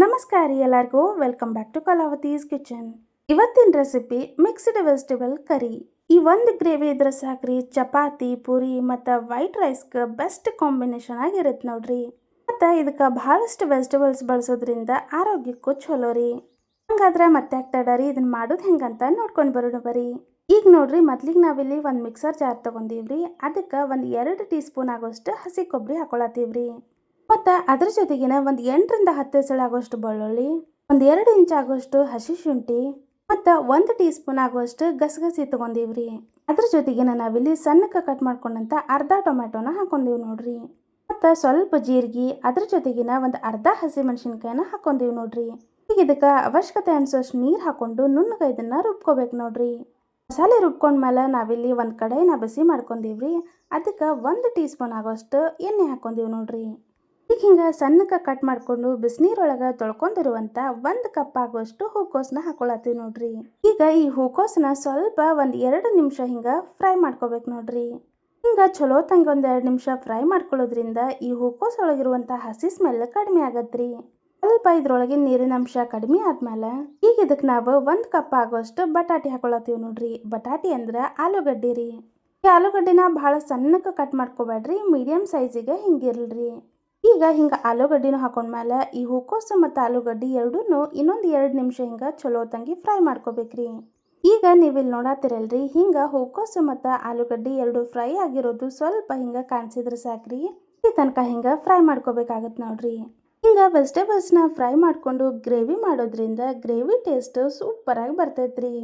ನಮಸ್ಕಾರ ರೀ ಎಲ್ಲರಿಗೂ. Welcome back to Kalavati's kitchen ಇವತ್ತಿನ ರೆಸಿಪಿ ಮಿಕ್ಸ್ಡ್ ವೆಜಿಟೇಬಲ್ ಕರಿ ಈ ಒಂದು ಗ್ರೇವಿ ಇದ್ರೆ ಸಾಕ್ರಿ, ಚಪಾತಿ, ಪೂರಿ ಮತ್ತು ವೈಟ್ ರೈಸ್ಗೆ ಬೆಸ್ಟ್ ಕಾಂಬಿನೇಷನ್ ಆಗಿರುತ್ತೆ ನೋಡ್ರಿ. ಮತ್ತು ಇದಕ್ಕೆ ಭಾಳಷ್ಟು ವೆಜಿಟೇಬಲ್ಸ್ ಬಳಸೋದ್ರಿಂದ ಆರೋಗ್ಯಕ್ಕೂ ಚಲೋ ರೀ. ಹಂಗಾದ್ರೆ ಮತ್ತೆ ಆಗ್ತಾಡ ರೀ ಇದನ್ನ ಮಾಡೋದು ಹೆಂಗಂತ ನೋಡ್ಕೊಂಡು ಬರೋಣ ಬರಿ. ಈಗ ನೋಡ್ರಿ, ಮೊದ್ಲಿಗೆ ನಾವಿಲ್ಲಿ ಒಂದು ಮಿಕ್ಸರ್ ಜಾರ್ ತೊಗೊಂಡೀವ್ರಿ. ಅದಕ್ಕೆ ಒಂದು ಎರಡು ಟೀ ಸ್ಪೂನ್ ಆಗೋಷ್ಟು ಹಸಿ ಕೊಬ್ಬರಿ ಹಾಕೊಳತ್ತೀವ್ರಿ. ಮತ್ತು ಅದ್ರ ಜೊತೆಗಿನ ಒಂದು ಎಂಟರಿಂದ ಹತ್ತು ಸಲ ಆಗೋಷ್ಟು ಬೆಳ್ಳುಳ್ಳಿ, ಒಂದು ಎರಡು ಇಂಚ್ ಆಗೋಷ್ಟು ಹಸಿ ಶುಂಠಿ ಮತ್ತು ಒಂದು ಟೀ ಸ್ಪೂನ್ ಆಗುವಷ್ಟು ಗಸಗಸಿ ತೊಗೊಂಡೀವ್ರಿ. ಅದ್ರ ಜೊತೆಗಿನ ನಾವಿಲ್ಲಿ ಸಣ್ಣಕ್ಕೆ ಕಟ್ ಮಾಡ್ಕೊಂಡಂತ ಅರ್ಧ ಟೊಮ್ಯಾಟೋನ ಹಾಕೊಂಡೀವಿ ನೋಡ್ರಿ. ಮತ್ತು ಸ್ವಲ್ಪ ಜೀರಿಗೆ, ಅದ್ರ ಜೊತೆಗಿನ ಒಂದು ಅರ್ಧ ಹಸಿ ಮೆಣಸಿನ್ಕಾಯಿನ ಹಾಕೊಂಡೀವಿ ನೋಡ್ರಿ. ಈಗ ಇದಕ್ಕೆ ಅವಶ್ಯಕತೆ ಅನ್ಸೋಷ್ಟು ನೀರು ಹಾಕೊಂಡು ನುಣ್ಣಗೆ ಇದನ್ನು ರುಬ್ಕೋಬೇಕು ನೋಡ್ರಿ. ಮಸಾಲೆ ರುಬ್ಕೊಂಡ್ಮೇಲೆ ನಾವಿಲ್ಲಿ ಒಂದು ಕಡೆನ ಬಿಸಿ ಮಾಡ್ಕೊಂಡೀವ್ರಿ. ಅದಕ್ಕೆ ಒಂದು ಟೀ ಸ್ಪೂನ್ ಆಗೋಷ್ಟು ಎಣ್ಣೆ ಹಾಕೊಂಡೀವಿ ನೋಡ್ರಿ. ಈಗ ಹಿಂಗೆ ಸಣ್ಣಕ್ಕೆ ಕಟ್ ಮಾಡಿಕೊಂಡು ಬಿಸಿನೀರೊಳಗೆ ತೊಳ್ಕೊಂಡಿರುವಂಥ ಒಂದು ಕಪ್ ಆಗುವಷ್ಟು ಹೂಕೋಸನ್ನ ಹಾಕೊಳತ್ತೀವಿ ನೋಡ್ರಿ. ಈಗ ಈ ಹೂಕೋಸನ್ನ ಸ್ವಲ್ಪ ಒಂದು ಎರಡು ನಿಮಿಷ ಹಿಂಗೆ ಫ್ರೈ ಮಾಡ್ಕೋಬೇಕು ನೋಡ್ರಿ. ಹಿಂಗೆ ಚಲೋ ತಂಗ ಒಂದು ಎರಡು ನಿಮಿಷ ಫ್ರೈ ಮಾಡ್ಕೊಳ್ಳೋದ್ರಿಂದ ಈ ಹೂಕೋಸ್ ಒಳಗಿರುವಂಥ ಹಸಿ ಸ್ಮೆಲ್ ಕಡಿಮೆ ಆಗತ್ರಿ. ಸ್ವಲ್ಪ ಇದ್ರೊಳಗಿನ ನೀರಿನ ಅಂಶ ಕಡಿಮೆ ಆದ್ಮೇಲೆ ಈಗ ಇದಕ್ಕೆ ನಾವು ಒಂದು ಕಪ್ ಆಗೋಷ್ಟು ಬಟಾಟಿ ಹಾಕೊಳತ್ತೀವಿ ನೋಡ್ರಿ. ಬಟಾಟಿ ಅಂದ್ರೆ ಆಲೂಗಡ್ಡೆ ರೀ. ಈ ಆಲೂಗಡ್ಡೆನ ಭಾಳ ಸಣ್ಣಕ್ಕೆ ಕಟ್ ಮಾಡ್ಕೋಬೇಡ್ರಿ ಮೀಡಿಯಮ್ ಸೈಜಿಗೆ ಹಿಂಗಿರ್ಲ್ರಿ. ಈಗ ಹಿಂಗೆ ಆಲೂಗಡ್ಡಿನೂ ಹಾಕೊಂಡ್ಮೇಲೆ ಈ ಹೂಕೋಸು ಮತ್ತು ಆಲೂಗಡ್ಡೆ ಎರಡೂ ಇನ್ನೊಂದು ಎರಡು ನಿಮಿಷ ಹಿಂಗೆ ಚಲೋ ತಂಗಿ ಫ್ರೈ ಮಾಡ್ಕೋಬೇಕ್ರಿ. ಈಗ ನೀವಿಲ್ಲಿ ನೋಡತ್ತಿರಲ್ರಿ ಹಿಂಗೆ ಹೂಕೋಸು ಮತ್ತು ಆಲೂಗಡ್ಡೆ ಎರಡು ಫ್ರೈ ಆಗಿರೋದು ಸ್ವಲ್ಪ ಹಿಂಗೆ ಕಾಣಿಸಿದ್ರೆ ಸಾಕ್ರಿ. ಈ ತನಕ ಹಿಂಗೆ ಫ್ರೈ ಮಾಡ್ಕೋಬೇಕಾಗತ್ತೆ ನೋಡ್ರಿ. ಹಿಂಗೆ ವೆಜಿಟೇಬಲ್ಸ್ನ ಫ್ರೈ ಮಾಡಿಕೊಂಡು ಗ್ರೇವಿ ಮಾಡೋದ್ರಿಂದ ಗ್ರೇವಿ ಟೇಸ್ಟ್ ಸೂಪರಾಗಿ ಬರ್ತೈತ್ರಿ.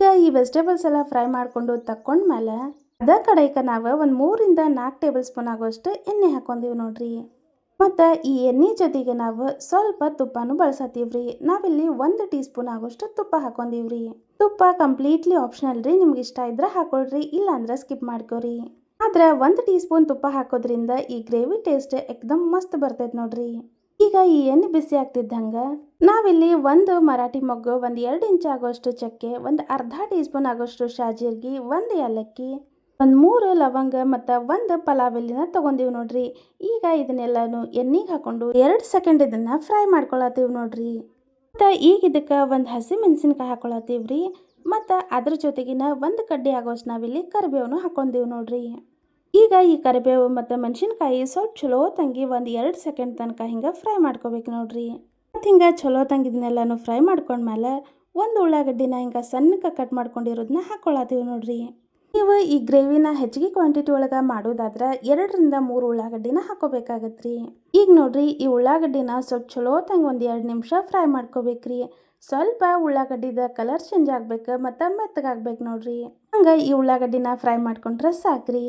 ಈಗ ಈ ವೆಜಿಟೇಬಲ್ಸ್ ಎಲ್ಲ ಫ್ರೈ ಮಾಡಿಕೊಂಡು ತಕ್ಕೊಂಡ್ಮೇಲೆ ಅದ ಕಡೆಗೆ ನಾವು ಒಂದು ಮೂರಿಂದ ನಾಲ್ಕು ಟೇಬಲ್ ಸ್ಪೂನ್ ಆಗೋಷ್ಟು ಎಣ್ಣೆ ಹಾಕೊಂದೀವಿ ನೋಡ್ರಿ. ಮತ್ತು ಈ ಎಣ್ಣೆ ಜೊತೆಗೆ ನಾವು ಸ್ವಲ್ಪ ತುಪ್ಪನೂ ಬಳಸತ್ತೀವ್ರಿ ನಾವಿಲ್ಲಿ ಒಂದು ಟೀ ಸ್ಪೂನ್ ಆಗೋಷ್ಟು ತುಪ್ಪ ಹಾಕೊಂಡೀವ್ರಿ. ತುಪ್ಪ ಕಂಪ್ಲೀಟ್ಲಿ ಆಪ್ಷನಲ್ ರೀ, ನಿಮ್ಗೆ ಇಷ್ಟ ಇದ್ರೆ ಹಾಕೊಳ್ರಿ ಇಲ್ಲ ಅಂದ್ರೆ ಸ್ಕಿಪ್ ಮಾಡ್ಕೋರಿ. ಆದ್ರೆ ಒಂದು ಟೀ ಸ್ಪೂನ್ ತುಪ್ಪ ಹಾಕೋದ್ರಿಂದ ಈ ಗ್ರೇವಿ ಟೇಸ್ಟ್ ಎಕ್ದಮ್ ಮಸ್ತ್ ಬರ್ತೈತೆ ನೋಡ್ರಿ. ಈಗ ಈ ಎಣ್ಣೆ ಬಿಸಿ ಆಗ್ತಿದ್ದಂಗೆ ನಾವಿಲ್ಲಿ ಒಂದು ಮರಾಠಿ ಮೊಗ್ಗು, ಒಂದು ಎರಡು ಇಂಚ್ ಆಗೋಷ್ಟು ಚಕ್ಕೆ, ಒಂದು ಅರ್ಧ ಟೀ ಸ್ಪೂನ್ ಆಗೋಷ್ಟು ಶಾಜೀರ್ಗಿ, ಒಂದು ಏಲಕ್ಕಿ ಒಂದು ಮೂರು ಲವಂಗ ಮತ್ತು ಒಂದು ಪಲಾವ್ ಎಲ್ಲಿನ ತೊಗೊಂಡೀವಿ ನೋಡ್ರಿ. ಈಗ ಇದನ್ನೆಲ್ಲನೂ ಎಣ್ಣೆಗೆ ಹಾಕೊಂಡು ಎರಡು ಸೆಕೆಂಡ್ ಇದನ್ನು ಫ್ರೈ ಮಾಡ್ಕೊಳತ್ತೀವಿ ನೋಡ್ರಿ. ಮತ್ತು ಈಗ ಇದಕ್ಕೆ ಒಂದು ಹಸಿ ಮೆಣಸಿನ್ಕಾಯಿ ರೀ ಮತ್ತು ಅದ್ರ ಜೊತೆಗಿನ ಒಂದು ಕಡ್ಡಿ ಆಗೋಷ್ಟು ನಾವಿಲ್ಲಿ ಕರಿಬೇವನು ಹಾಕೊಂಡೀವಿ ನೋಡ್ರಿ. ಈಗ ಈ ಕರಿಬೇವು ಮತ್ತು ಮೆಣಸಿನ್ಕಾಯಿ ಸ್ವಲ್ಪ ಚಲೋ ತಂಗಿ ಒಂದು ಎರಡು ಸೆಕೆಂಡ್ ತನಕ ಹಿಂಗೆ ಫ್ರೈ ಮಾಡ್ಕೋಬೇಕು ನೋಡ್ರಿ. ಮತ್ತು ಹಿಂಗೆ ಚಲೋ ತಂಗಿ ಇದನ್ನೆಲ್ಲನೂ ಫ್ರೈ ಮಾಡ್ಕೊಂಡ್ಮೇಲೆ ಒಂದು ಉಳ್ಳಾಗಡ್ಡಿನ ಹಿಂಗೆ ಸಣ್ಣಕ್ಕೆ ಕಟ್ ಮಾಡ್ಕೊಂಡಿರೋದನ್ನ ಹಾಕ್ಕೊಳತ್ತೀವಿ ನೋಡ್ರಿ. ನೀವು ಈ ಗ್ರೇವಿನ ಹೆಚ್ಚಿಗೆ ಕ್ವಾಂಟಿಟಿ ಒಳಗೆ ಮಾಡೋದಾದ್ರೆ ಎರಡರಿಂದ ಮೂರು ಉಳ್ಳಾಗಡ್ಡಿನ ಹಾಕೋಬೇಕಾಗತ್ತೆ ರೀ ಈಗ ನೋಡ್ರಿ, ಈ ಉಳ್ಳಾಗಡ್ಡಿನ ಸ್ವಲ್ಪ ಚಲೋ ತಂಗ ಒಂದು ಎರಡು ನಿಮಿಷ ಫ್ರೈ ಮಾಡ್ಕೋಬೇಕ್ರಿ. ಸ್ವಲ್ಪ ಉಳ್ಳಾಗಡ್ಡಿದ ಕಲರ್ ಚೇಂಜ್ ಆಗ್ಬೇಕು ಮತ್ತು ಮೆತ್ತಗಾಗ್ಬೇಕು ನೋಡ್ರಿ. ಹಂಗೆ ಈ ಉಳ್ಳಾಗಡ್ಡಿನ ಫ್ರೈ ಮಾಡ್ಕೊಂಡ್ರೆ ಸಾಕ್ರಿ.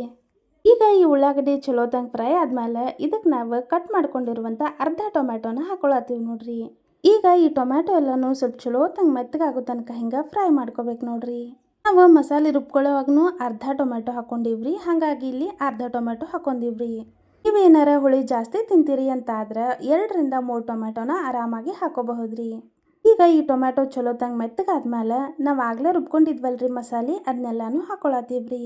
ಈಗ ಈ ಉಳ್ಳಾಗಡ್ಡಿ ಚಲೋ ತಂಗ ಫ್ರೈ ಆದಮೇಲೆ ಇದಕ್ಕೆ ನಾವು ಕಟ್ ಮಾಡ್ಕೊಂಡಿರುವಂಥ ಅರ್ಧ ಟೊಮ್ಯಾಟೋನ ಹಾಕೊಳತ್ತೀವಿ ನೋಡ್ರಿ. ಈಗ ಈ ಟೊಮ್ಯಾಟೊ ಎಲ್ಲನೂ ಸ್ವಲ್ಪ ಚಲೋ ತಂಗ ಮೆತ್ತಗಾಗೋ ತನಕ ಹಿಂಗೆ ಫ್ರೈ ಮಾಡ್ಕೋಬೇಕು ನೋಡ್ರಿ. ನಾವು ಮಸಾಲೆ ರುಬ್ಕೊಳ್ಳೋವಾಗೂ ಅರ್ಧ ಟೊಮೆಟೊ ಹಾಕೊಂಡಿವ್ರಿ ಹಾಗಾಗಿ ಇಲ್ಲಿ ಅರ್ಧ ಟೊಮೆಟೊ ಹಾಕೊಂಡಿವ್ರಿ ನೀವೇನಾರ ಹುಳಿ ಜಾಸ್ತಿ ತಿಂತೀರಿ ಅಂತ ಆದ್ರೆ ಎರಡರಿಂದ ಮೂರು ಟೊಮೆಟೊನ ಆರಾಮಾಗಿ ಹಾಕೋಬಹುದ್ರಿ. ಈಗ ಈ ಟೊಮೆಟೊ ಚಲೋ ತಂಗ ಮೆತ್ತಗಾದ್ಮೇಲೆ ನಾವು ಆಗಲೇ ರುಬ್ಕೊಂಡಿದ್ವಲ್ರಿ ಮಸಾಲೆ ಅದನ್ನೆಲ್ಲಾನು ಹಾಕೊಳತ್ತೀವ್ರಿ.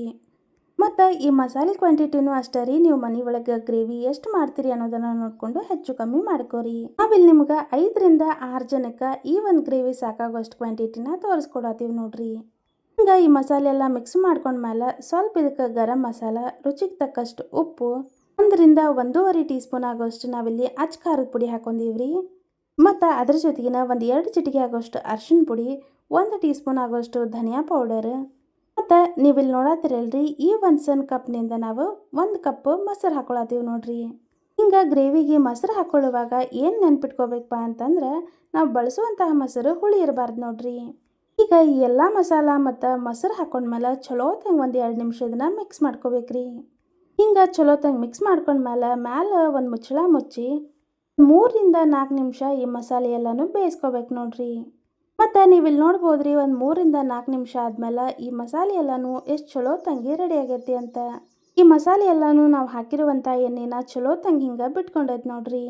ಮತ್ತು ಈ ಮಸಾಲೆ ಕ್ವಾಂಟಿಟಿನೂ ಅಷ್ಟೇ ರೀ, ನೀವು ಮನೆ ಒಳಗೆ ಗ್ರೇವಿ ಎಷ್ಟು ಮಾಡ್ತೀರಿ ಅನ್ನೋದನ್ನು ನೋಡಿಕೊಂಡು ಹೆಚ್ಚು ಕಮ್ಮಿ ಮಾಡ್ಕೋರಿ. ನಾವಿಲ್ಲಿ ನಿಮ್ಗೆ ಐದರಿಂದ ಆರು ಜನಕ್ಕೆ ಈ ಒಂದು ಗ್ರೇವಿ ಸಾಕಾಗೋಷ್ಟು ಕ್ವಾಂಟಿಟಿನ ತೋರಿಸ್ಕೊಡತ್ತೀವಿ ನೋಡ್ರಿ. ಈ ಮಸಾಲೆ ಎಲ್ಲ ಮಿಕ್ಸ್ ಮಾಡ್ಕೊಂಡ್ಮೇಲೆ ಸ್ವಲ್ಪ ಇದಕ್ಕೆ ಗರಂ ಮಸಾಲ, ರುಚಿಗೆ ತಕ್ಕಷ್ಟು ಉಪ್ಪು, ಒಂದರಿಂದ ಒಂದೂವರೆ ಟೀ ಸ್ಪೂನ್ ಆಗೋಷ್ಟು ನಾವಿಲ್ಲಿ ಅಚ್ಚ ಖಾರದ ಪುಡಿ ಹಾಕೊಂಡೀವ್ರಿ ಮತ್ತು ಅದ್ರ ಜೊತೆಗಿನ ಒಂದು ಎರಡು ಚಿಟಿಕೆ ಆಗೋಷ್ಟು ಅರ್ಶಿಣ ಪುಡಿ, ಒಂದು ಟೀ ಸ್ಪೂನ್ ಆಗೋಷ್ಟು ಧನಿಯಾ ಪೌಡರ್ ಮತ್ತು ನೀವಿಲ್ಲಿ ನೋಡತ್ತಿರಲ್ರಿ ಈ ಒಂದು ಸಣ್ಣ ಕಪ್ನಿಂದ ನಾವು ಒಂದು ಕಪ್ ಮೊಸರು ಹಾಕೊಳತ್ತೀವಿ ನೋಡ್ರಿ. ಹಿಂಗೆ ಗ್ರೇವಿಗೆ ಮೊಸರು ಹಾಕೊಳ್ಳುವಾಗ ಏನು ನೆನ್ಪಿಟ್ಕೋಬೇಕಪ್ಪ ಅಂತಂದ್ರೆ, ನಾವು ಬಳಸುವಂತಹ ಮೊಸರು ಹುಳಿ ಇರಬಾರ್ದು ನೋಡ್ರಿ. ಈಗ ಈ ಎಲ್ಲ ಮಸಾಲ ಮತ್ತು ಮೊಸರು ಹಾಕೊಂಡ್ಮೇಲೆ ಚಲೋ ತಂಗ ಒಂದು ಎರಡು ನಿಮಿಷ ಇದನ್ನ ಮಿಕ್ಸ್ ಮಾಡ್ಕೋಬೇಕ್ರಿ. ಹಿಂಗೆ ಚಲೋ ತಂಗ ಮಿಕ್ಸ್ ಮಾಡ್ಕೊಂಡ್ಮೇಲೆ ಮ್ಯಾಲೆ ಒಂದು ಮುಚ್ಚಳ ಮುಚ್ಚಿ ಮೂರರಿಂದ ನಾಲ್ಕು ನಿಮಿಷ ಈ ಮಸಾಲೆ ಎಲ್ಲನೂ ಬೇಯಿಸ್ಕೋಬೇಕು ನೋಡ್ರಿ. ಮತ್ತು ನೀವು ಇಲ್ಲಿ ನೋಡ್ಬೋದ್ರಿ ಒಂದು ಮೂರಿಂದ ನಾಲ್ಕು ನಿಮಿಷ ಆದಮೇಲೆ ಈ ಮಸಾಲೆ ಎಲ್ಲನೂ ಎಷ್ಟು ಚಲೋ ತಂಗಿ ರೆಡಿ ಆಗೈತಿ ಅಂತ. ಈ ಮಸಾಲೆ ಎಲ್ಲನೂ ನಾವು ಹಾಕಿರುವಂಥ ಎಣ್ಣೆನ ಚಲೋ ತಂಗಿ ಹಿಂಗೆ ಬಿಟ್ಕೊಂಡೈತೆ ನೋಡ್ರಿ.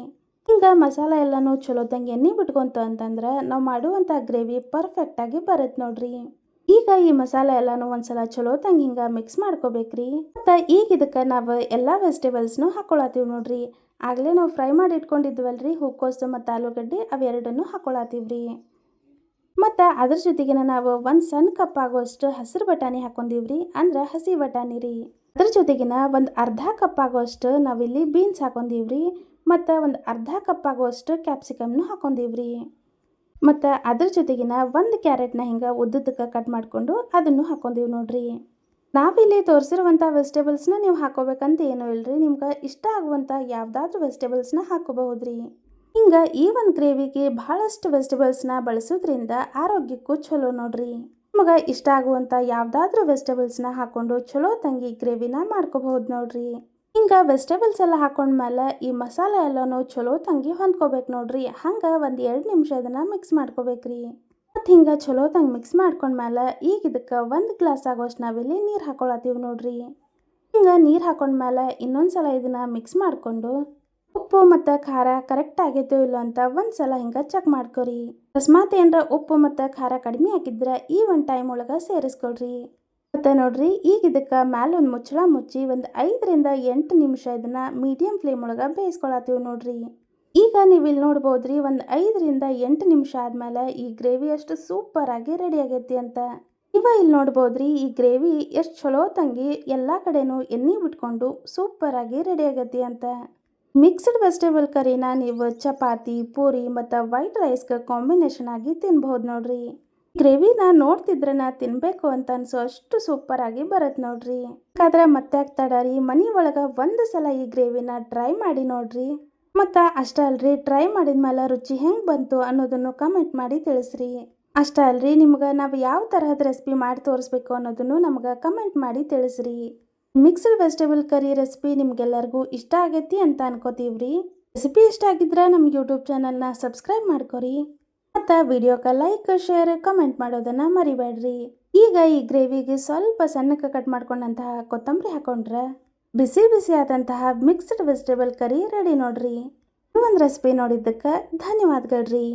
ಹಿಂಗೆ ಮಸಾಲ ಎಲ್ಲನೂ ಚಲೋ ತಂಗಿ ಎಣ್ಣೆ ಬಿಟ್ಕೊಂತ ಅಂತಂದ್ರೆ ನಾವು ಮಾಡುವಂಥ ಗ್ರೇವಿ ಪರ್ಫೆಕ್ಟಾಗಿ ಬರುತ್ತೆ ನೋಡ್ರಿ. ಈಗ ಈ ಮಸಾಲೆ ಎಲ್ಲನೂ ಒಂದ್ಸಲ ಚಲೋ ತಂಗಿ ಹಿಂಗೆ ಮಿಕ್ಸ್ ಮಾಡ್ಕೋಬೇಕ್ರಿ. ಮತ್ತು ಈಗ ಇದಕ್ಕೆ ನಾವು ಎಲ್ಲ ವೆಜಿಟೇಬಲ್ಸ್ನು ಹಾಕೊಳತ್ತೀವಿ ನೋಡ್ರಿ. ಆಗಲೇ ನಾವು ಫ್ರೈ ಮಾಡಿ ಇಟ್ಕೊಂಡಿದ್ವಲ್ರಿ ಹೂಕೋಸು ಮತ್ತು ಆಲೂಗಡ್ಡೆ ಅವೆರಡನ್ನು ಹಾಕೊಳತ್ತೀವ್ರಿ ಮತ್ತು ಅದ್ರ ಜೊತೆಗೆ ನಾವು ಒಂದು ಸಣ್ಣ ಕಪ್ ಆಗೋಷ್ಟು ಹಸಿರು ಬಟಾಣಿ ಹಾಕೊಂಡಿವ್ರಿ ಅಂದ್ರೆ ಹಸಿ ಬಟಾಣಿ ರೀ. ಅದ್ರ ಜೊತೆಗಿನ ಒಂದು ಅರ್ಧ ಕಪ್ ಆಗುವಷ್ಟು ನಾವಿಲ್ಲಿ ಬೀನ್ಸ್ ಹಾಕೊಂಡೀವ್ರಿ. ಮತ್ತು ಒಂದು ಅರ್ಧ ಕಪ್ ಆಗುವಷ್ಟು ಕ್ಯಾಪ್ಸಿಕಮ್ನು ರೀ ಮತ್ತು ಅದ್ರ ಜೊತೆಗಿನ ಒಂದು ಕ್ಯಾರೆಟ್ನ ಹಿಂಗೆ ಉದ್ದುದ್ದಕ್ಕೆ ಕಟ್ ಮಾಡಿಕೊಂಡು ಅದನ್ನು ಹಾಕೊಂಡೀವಿ ನೋಡ್ರಿ. ನಾವಿಲ್ಲಿ ತೋರಿಸಿರುವಂಥ ವೆಜಿಟೇಬಲ್ಸ್ನ ನೀವು ಹಾಕೋಬೇಕಂತ ಏನೂ ಇಲ್ಲರಿ ನಿಮ್ಗೆ ಇಷ್ಟ ಆಗುವಂಥ ಯಾವುದಾದ್ರೂ ವೆಜಿಟೇಬಲ್ಸ್ನ ಹಾಕೋಬಹುದ್ರಿ. ಹಿಂಗೆ ಈ ಒಂದು ಗ್ರೇವಿಗೆ ಭಾಳಷ್ಟು ವೆಜಿಟೇಬಲ್ಸ್ನ ಬಳಸೋದ್ರಿಂದ ಆರೋಗ್ಯಕ್ಕೂ ಚಲೋ ನೋಡ್ರಿ. ನಿಮಗೆ ಇಷ್ಟ ಆಗುವಂಥ ಯಾವುದಾದ್ರೂ ವೆಜಿಟೇಬಲ್ಸ್ನ ಹಾಕ್ಕೊಂಡು ಚಲೋ ತಂಗಿ ಗ್ರೇವಿನ ಮಾಡ್ಕೋಬಹುದು ನೋಡ್ರಿ. ಹಿಂಗೆ ವೆಜಿಟೇಬಲ್ಸ್ ಎಲ್ಲ ಹಾಕೊಂಡ್ಮೇಲೆ ಈ ಮಸಾಲೆ ಎಲ್ಲನೂ ಚಲೋ ತಂಗಿ ಹೊಂದ್ಕೋಬೇಕು ನೋಡ್ರಿ. ಹಂಗೆ ಒಂದು ಎರಡು ನಿಮಿಷ ಇದನ್ನು ಮಿಕ್ಸ್ ಮಾಡ್ಕೋಬೇಕ್ರಿ. ಮತ್ತು ಹಿಂಗೆ ಚಲೋ ತಂಗಿ ಮಿಕ್ಸ್ ಮಾಡ್ಕೊಂಡ್ಮೇಲೆ ಈಗ ಇದಕ್ಕೆ ಒಂದು ಗ್ಲಾಸ್ ಆಗೋಷ್ಟು ನಾವಿಲ್ಲಿ ನೀರು ಹಾಕೊಳತ್ತೀವಿ ನೋಡ್ರಿ. ಹಿಂಗೆ ನೀರು ಹಾಕೊಂಡ್ಮೇಲೆ ಇನ್ನೊಂದು ಸಲ ಇದನ್ನು ಮಿಕ್ಸ್ ಮಾಡಿಕೊಂಡು ಉಪ್ಪು ಮತ್ತು ಖಾರ ಕರೆಕ್ಟ್ ಆಗೈತೋ ಇಲ್ಲೋ ಅಂತ ಒಂದು ಸಲ ಹಿಂಗೆ ಚೆಕ್ ಮಾಡ್ಕೊರಿ. ಅಕಸ್ಮಾತ್ ಏನರ ಉಪ್ಪು ಮತ್ತು ಖಾರ ಕಡಿಮೆ ಹಾಕಿದ್ರೆ ಈ ಒಂದು ಟೈಮ್ ಒಳಗೆ ಸೇರಿಸ್ಕೊಳ್ರಿ. ಮತ್ತು ನೋಡ್ರಿ. ಈಗ ಇದಕ್ಕೆ ಮ್ಯಾಲೆ ಒಂದು ಮುಚ್ಚಳ ಮುಚ್ಚಿ ಒಂದು ಐದರಿಂದ ಎಂಟು ನಿಮಿಷ ಇದನ್ನು ಮೀಡಿಯಮ್ ಫ್ಲೇಮ್ ಒಳಗೆ ಬೇಯಿಸ್ಕೊಳತ್ತೀವಿ ನೋಡ್ರಿ. ಈಗ ನೀವು ಇಲ್ಲಿ ನೋಡ್ಬೋದ್ರಿ ಒಂದು ಐದರಿಂದ ಎಂಟು ನಿಮಿಷ ಆದಮೇಲೆ ಈ ಗ್ರೇವಿ ಅಷ್ಟು ಸೂಪರಾಗಿ ರೆಡಿ ಆಗೈತಿ ಅಂತ. ಇವ ಇಲ್ಲಿ ನೋಡ್ಬೋದ್ರಿ ಈ ಗ್ರೇವಿ ಎಷ್ಟು ಚಲೋ ತಂಗಿ ಎಲ್ಲ ಕಡೆನೂ ಎಣ್ಣೆ ಬಿಟ್ಕೊಂಡು ಸೂಪರಾಗಿ ರೆಡಿ ಆಗೈತಿ ಅಂತ. ಮಿಕ್ಸ್ಡ್ ವೆಜಿಟೇಬಲ್ ಕರಿನ ನೀವು ಚಪಾತಿ, ಪೂರಿ ಮತ್ತು ವೈಟ್ ರೈಸ್ಗೆ ಕಾಂಬಿನೇಷನ್ ಆಗಿ ತಿನ್ಬಹುದು ನೋಡ್ರಿ. ಗ್ರೇವಿನ ನಾ ತಿನ್ನಬೇಕು ಅಂತ ಅನ್ಸೋ ಅಷ್ಟು ಸೂಪರಾಗಿ ಬರುತ್ತೆ ನೋಡ್ರಿ. ಹಾಗಾದ್ರೆ ಮತ್ತೆ ಆಗ್ತಾಡರಿ ಮನೆ ಒಳಗೆ ಒಂದು ಸಲ ಈ ಗ್ರೇವಿನ ಟ್ರೈ ಮಾಡಿ ನೋಡ್ರಿ. ಮತ್ತು ಅಷ್ಟೇ ಅಲ್ರಿ ಟ್ರೈ ಮಾಡಿದ್ಮೇಲೆ ರುಚಿ ಹೆಂಗೆ ಬಂತು ಅನ್ನೋದನ್ನು ಕಮೆಂಟ್ ಮಾಡಿ ತಿಳಿಸ್ರಿ. ಅಷ್ಟೇ ಅಲ್ರಿ, ನಿಮ್ಗೆ ನಾವು ಯಾವ ತರಹದ ರೆಸಿಪಿ ಮಾಡಿ ತೋರಿಸ್ಬೇಕು ಅನ್ನೋದನ್ನು ನಮ್ಗೆ ಕಮೆಂಟ್ ಮಾಡಿ ತಿಳಿಸ್ರಿ. ಮಿಕ್ಸ್ಡ್ ವೆಜಿಟೇಬಲ್ ಕರಿ ರೆಸಿಪಿ ನಿಮ್ಗೆಲ್ಲರಿಗೂ ಇಷ್ಟ ಆಗೈತಿ ಅಂತ ಅನ್ಕೋತೀವ್ರಿ. ರೆಸಿಪಿ ಇಷ್ಟ ಆಗಿದ್ರೆ ನಮ್ಮ ಯೂಟ್ಯೂಬ್ ಚಾನಲ್ನ ಸಬ್ಸ್ಕ್ರೈಬ್ ಮಾಡ್ಕೊರಿ. ಮತ್ತು ವಿಡಿಯೋಕ್ಕೆ ಲೈಕ್, ಶೇರ್, ಕಮೆಂಟ್ ಮಾಡೋದನ್ನು ಮರಿಬೇಡ್ರಿ. ಈಗ ಈ ಗ್ರೇವಿಗೆ ಸ್ವಲ್ಪ ಸಣ್ಣಕ್ಕೆ ಕಟ್ ಮಾಡ್ಕೊಂಡಂತಹ ಕೊತ್ತಂಬರಿ ಹಾಕೊಂಡ್ರೆ ಬಿಸಿ ಬಿಸಿ ಆದಂತಹ ಮಿಕ್ಸ್ಡ್ ವೆಜಿಟೇಬಲ್ ಕರಿ ರೆಡಿ ನೋಡ್ರಿ. ಈ ಒಂದು ರೆಸಿಪಿ ನೋಡಿದ್ದಕ್ಕೆ ಧನ್ಯವಾದಗಳ್ರಿ.